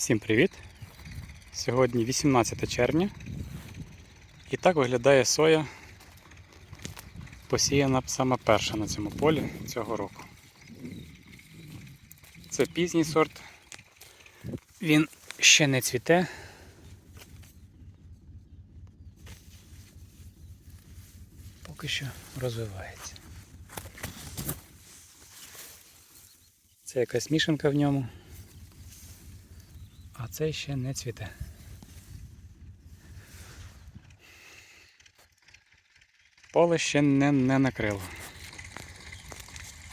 Всім привіт! Сьогодні 18 червня. І так виглядає соя, посіяна саме перша на цьому полі цього року. Це пізній сорт. Він ще не цвіте. Поки що розвивається. Це якась мішанка в ньому а цей ще не цвіте. Поле ще не, не накрило.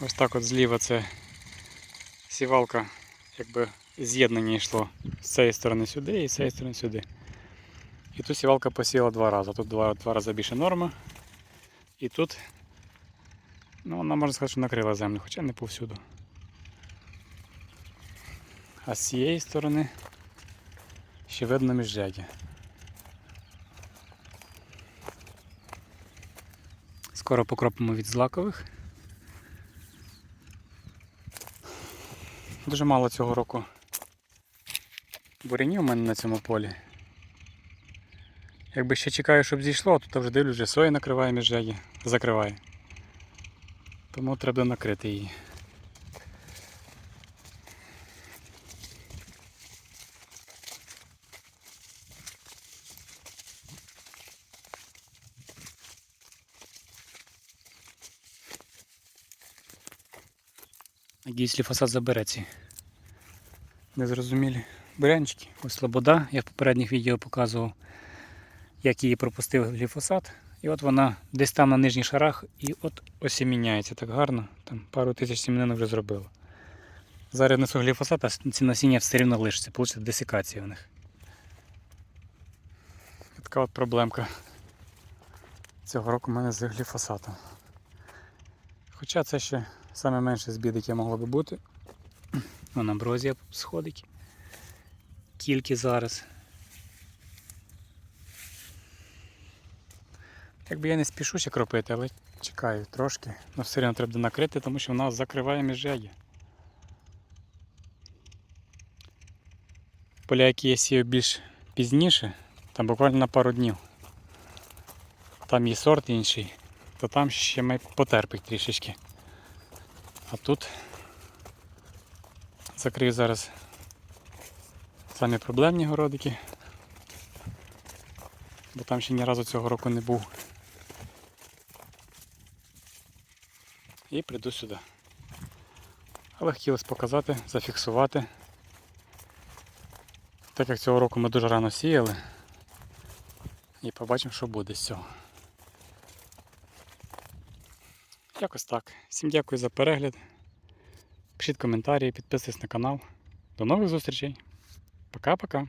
Ось так от зліва це сівалка, якби з'єднання йшло з цієї сторони сюди і з цієї сторони сюди. І тут сівалка посіяла два рази. Тут два, два рази більше норма. І тут, ну вона можна сказати, що накрила землю, хоча не повсюду. А з цієї сторони ще видно міжряддя. Скоро покропимо від злакових. Дуже мало цього року бурянів у мене на цьому полі. Якби ще чекаю, щоб зійшло, то вже дивлюсь, вже соя накриває міжряддя, закриває. Тому треба накрити її. Надіюсь, ліфосат забере ці незрозумілі бурянчики. Ось слобода. Я в попередніх відео показував, як її пропустив гліфосат. І от вона десь там на нижніх шарах і от осіміняється так гарно. Там пару тисяч сім'янин вже зробило. Зараз несу гліфосат, а ці насіння все рівно лишиться, получиться десикація в них. Така от проблемка цього року в мене з гліфосатом. Хоча це ще саме менше збід, яке могло би бути. Вон амброзія сходить. Тільки зараз. Якби я не спішу ще кропити, але чекаю трошки. але все одно треба накрити, тому що вона закриває міжряддя. Поля, які я сію більш пізніше, там буквально на пару днів. Там є сорт інший, то там ще потерпить трішечки. А тут закрию зараз самі проблемні городики, бо там ще ні разу цього року не був. І прийду сюди. Але хотілося показати, зафіксувати. Так як цього року ми дуже рано сіяли. І побачимо, що буде з цього. Якось так. Всім дякую за перегляд. Пишіть коментарі, підписуйтесь на канал. До нових зустрічей. Пока-пока.